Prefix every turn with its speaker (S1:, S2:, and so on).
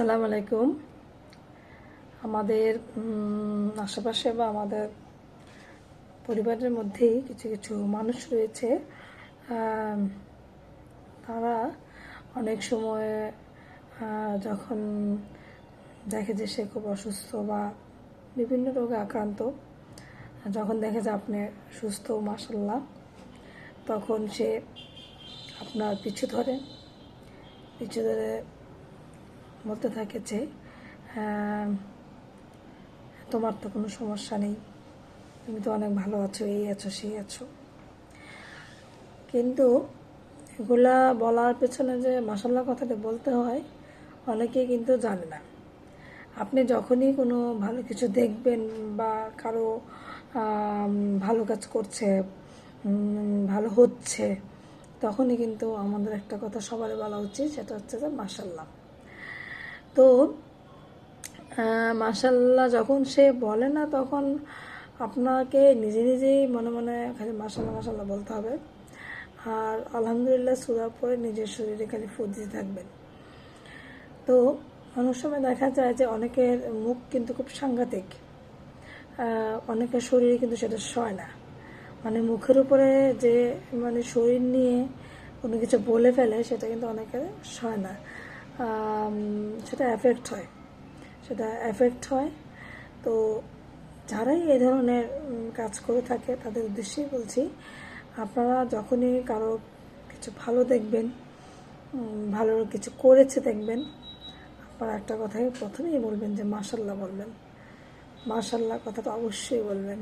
S1: আসসালামু আলাইকুম। আমাদের আশেপাশে বা আমাদের পরিবারের মধ্যেই কিছু কিছু মানুষ রয়েছে। তারা অনেক সময় যখন দেখে যে সে খুব অসুস্থ বা বিভিন্ন রোগে আক্রান্ত, যখন দেখে যে আপনি সুস্থ মাসাল্লাহ তখন সে আপনার পিছু ধরে পিছু ধরে বলতে থাকে যে আহ, তোমার তো কোনো সমস্যা নেই। তুমি তো অনেক ভালো আছো এই আছো সেই আছো। কিন্তু এগুলা বলার পেছনে যে মাসাল্লাহ কথাটা বলতে হয় অনেকে কিন্তু জানে না। আপনি যখনই কোনো ভালো কিছু দেখবেন বা কারও ভালো কাজ করছে ভালো হচ্ছে তখনই কিন্তু আমাদের একটা কথা সবারই বলা উচিত সেটা হচ্ছে যে মাসাল্লাহ। তো মাসাল্লাহ যখন সে বলে না তখন আপনাকে নিজে নিজেই মনে মনে খালি মাসাল্লাহ মাসাল্লাহ বলতে হবে। আর আলহামদুলিল্লাহ সুরার পরে নিজের শরীরে খালি দিতে থাকবেন। তো, অনেক সময় দেখা যায় যে অনেকের মুখ কিন্তু খুব সাংঘাতিক। অনেকের শরীরে কিন্তু সেটা সয় না। মানে মুখের উপরে যে মানে শরীর নিয়ে কোনো কিছু বলে ফেলে সেটা কিন্তু অনেকের সয় না। সেটা এফেক্ট হয় সেটা এফেক্ট হয় তো যারাই এই ধরনের কাজ করে থাকে, তাদের উদ্দেশ্যেই বলছি, আপনারা যখনই কারও কিছু ভালো দেখবেন ভালো কিছু করেছে দেখবেন, আপনারা একটা কথাই প্রথমেই বলবেন যে, মাশাল্লাহ বলবেন। মাশাল্লাহ কথাটা অবশ্যই বলবেন।